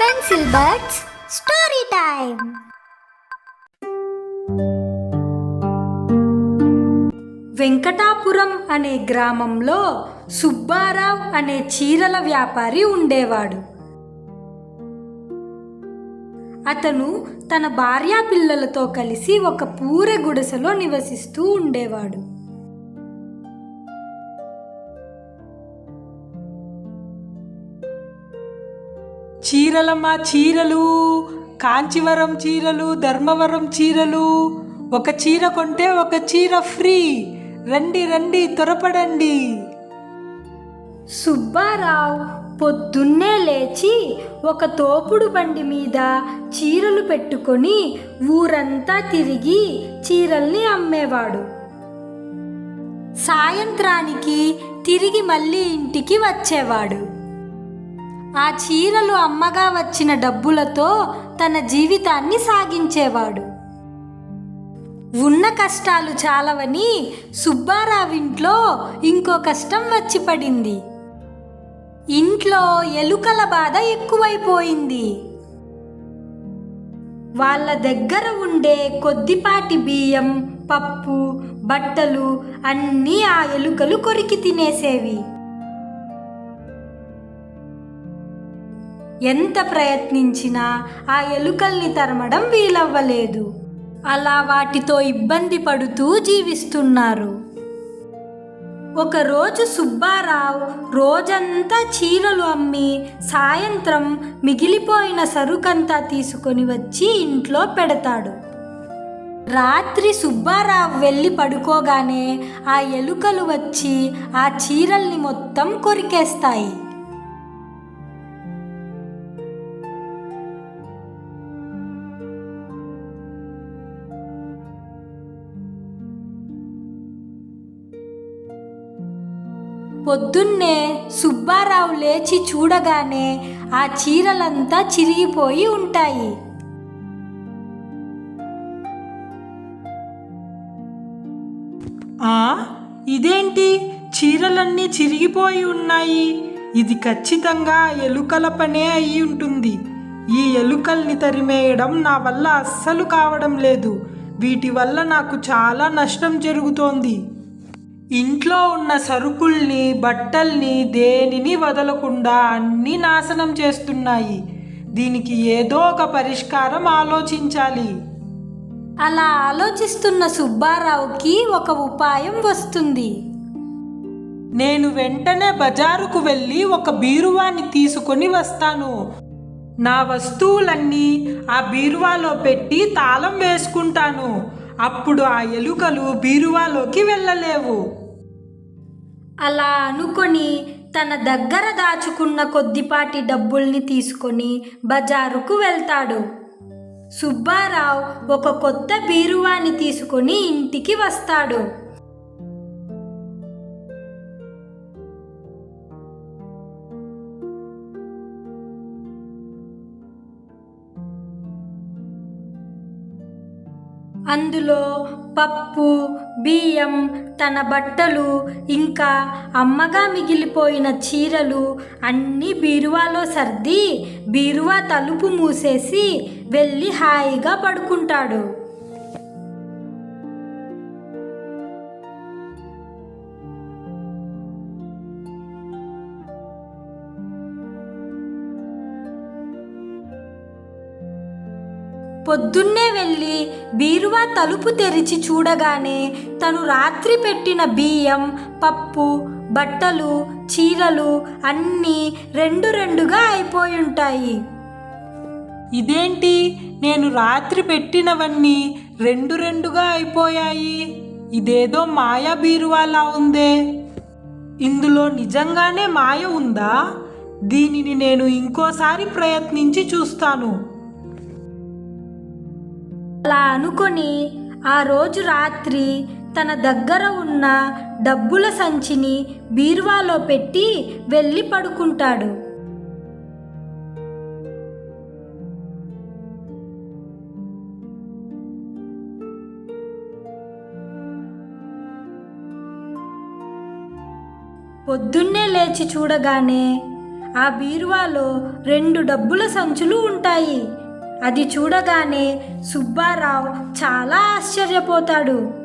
Pencil birds story time Venkatapuram అనే గ్రామంలో సుబ్బారావు అనే చీరల వ్యాపారి ఉండేవాడు. అతను తన భార్యా పిల్లలతో కలిసి ఒక పూరె గుడిసెలో నివసిస్తూ ఉండేవాడు. చీరలమ్మ చీరలు కాంచీవరం చీరలు ధర్మవరం చీరలు. ఒక చీర కొంటే ఒక చీర ఫ్రీ. రండి రండి త్వరపడండి. సుబ్బారావు పొద్దున్నే లేచి ఒక తోపుడు బండి మీద చీరలు పెట్టుకొని ఊరంతా తిరిగి చీరల్ని అమ్మేవాడు. సాయంత్రానికి తిరిగి మళ్ళీ ఇంటికి వచ్చేవాడు. ఆ చీరలు అమ్మగా వచ్చిన డబ్బులతో తన జీవితాన్ని సాగించేవాడు. ఉన్న కష్టాలు చాలవని సుబ్బారావింట్లో ఇంకో కష్టం వచ్చి పడింది. ఇంట్లో ఎలుకల బాధ ఎక్కువైపోయింది. వాళ్ళ దగ్గర ఉండే కొద్దిపాటి బియ్యం పప్పు బట్టలు అన్నీ ఆ ఎలుకలు కొరికి తినేసేవి. ఎంత ప్రయత్నించినా ఆ ఎలుకల్ని తరమడం వీలవ్వలేదు. అలా వాటితో ఇబ్బంది పడుతూ జీవిస్తున్నారు. ఒకరోజు సుబ్బారావు రోజంతా చీరలు అమ్మి సాయంత్రం మిగిలిపోయిన సరుకంతా తీసుకొని వచ్చి ఇంట్లో పెడతాడు. రాత్రి సుబ్బారావు వెళ్ళి పడుకోగానే ఆ ఎలుకలు వచ్చి ఆ చీరల్ని మొత్తం కొరికేస్తాయి. పొద్దున్నే సుబ్బారావు లేచి చూడగానే ఆ చీరలంతా చిరిగిపోయి ఉంటాయి. ఆ ఇదేంటి? చీరలన్నీ చిరిగిపోయి ఉన్నాయి. ఇది ఖచ్చితంగా ఎలుకల పనే అయి ఉంటుంది. ఈ ఎలుకల్ని తరిమేయడం నా వల్ల అస్సలు కావడం లేదు. వీటి వల్ల నాకు చాలా నష్టం జరుగుతోంది. ఇంట్లో ఉన్న సరుకుల్ని బట్టల్ని దేనిని వదలకుండా అన్నీ నాశనం చేస్తున్నాయి. దీనికి ఏదో ఒక పరిష్కారం ఆలోచించాలి. అలా ఆలోచిస్తున్న సుబ్బారావుకి ఒక ఉపాయం వస్తుంది. నేను వెంటనే బజారుకు వెళ్ళి ఒక బీరువాని తీసుకొని వస్తాను. నా వస్తువులన్నీ ఆ బీరువాలో పెట్టి తాళం వేసుకుంటాను. అప్పుడు ఆ ఎలుకలు బీరువాలోకి వెళ్ళలేవు. అలా అనుకొని తన దగ్గర దాచుకున్న కొద్దిపాటి డబ్బుల్ని తీసుకొని బజారుకు వెళ్తాడు. సుబ్బారావు ఒక కొత్త బీరువాని తీసుకొని ఇంటికి వస్తాడు. అందులో పప్పు బియ్యం తన బట్టలు ఇంకా అమ్మగా మిగిలిపోయిన చీరలు అన్నీ బీరువాలో సర్ది బీరువా తలుపు మూసేసి వెళ్ళి హాయిగా పడుకుంటాడు. పొద్దున్నే వెళ్ళి బీరువా తలుపు తెరిచి చూడగానే తను రాత్రి పెట్టిన బియ్యం పప్పు బట్టలు చీరలు అన్నీ రెండు రెండుగా అయిపోయి ఉంటాయి. ఇదేంటి? నేను రాత్రి పెట్టినవన్నీ రెండు రెండుగా అయిపోయాయి. ఇదేదో మాయా బీరువాలా ఉందే? ఇందులో నిజంగానే మాయ ఉందా? దీనిని నేను ఇంకోసారి ప్రయత్నించి చూస్తాను. అలా అనుకొని ఆ రోజు రాత్రి తన దగ్గర ఉన్న డబ్బుల సంచిని బీరువాలో పెట్టి వెళ్ళి పడుకుంటాడు. పొద్దున్నే లేచి చూడగానే ఆ బీరువాలో రెండు డబ్బుల సంచులు ఉంటాయి. అది చూడగానే సుబ్బారావు చాలా ఆశ్చర్యపోతాడు.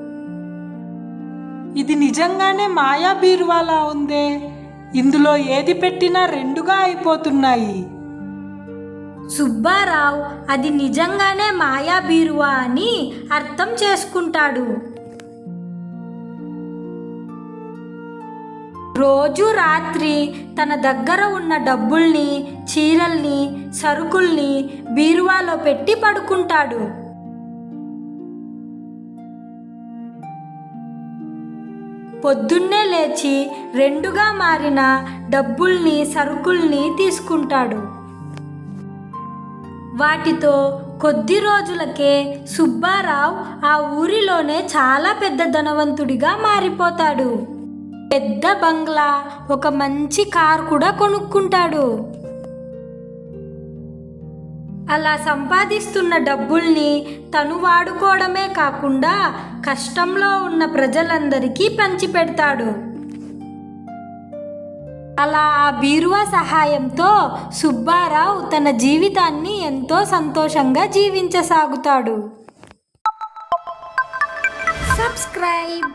ఇది నిజంగానే మాయా బీరువాలా ఉందే? ఇందులో ఏది పెట్టినా రెండుగా అయిపోతున్నాయి. సుబ్బారావు అది నిజంగానే మాయా బీరువా అని అర్థం చేసుకుంటాడు. రోజు రాత్రి తన దగ్గర ఉన్న డబ్బుల్ని చీరల్ని సరుకుల్ని బీరువాలో పెట్టి పడుకుంటాడు. పొద్దున్నే లేచి రెండుగా మారిన డబ్బుల్ని సరుకుల్ని తీసుకుంటాడు. వాటితో కొద్ది రోజులకే సుబ్బారావు ఆ ఊరిలోనే చాలా పెద్ద ధనవంతుడిగా మారిపోతాడు. పెద్ద బంగ్లా ఒక మంచి కారు కూడా కొనుక్కుంటాడు. అలా సంపాదిస్తున్న డబ్బుల్ని తను వాడుకోవడమే కాకుండా కష్టంలో ఉన్న ప్రజలందరికీ పంచిపెడతాడు. అలా ఆ బీరువా సహాయంతో సుబ్బారావు తన జీవితాన్ని ఎంతో సంతోషంగా జీవించసాగుతాడు. సబ్స్క్రైబ్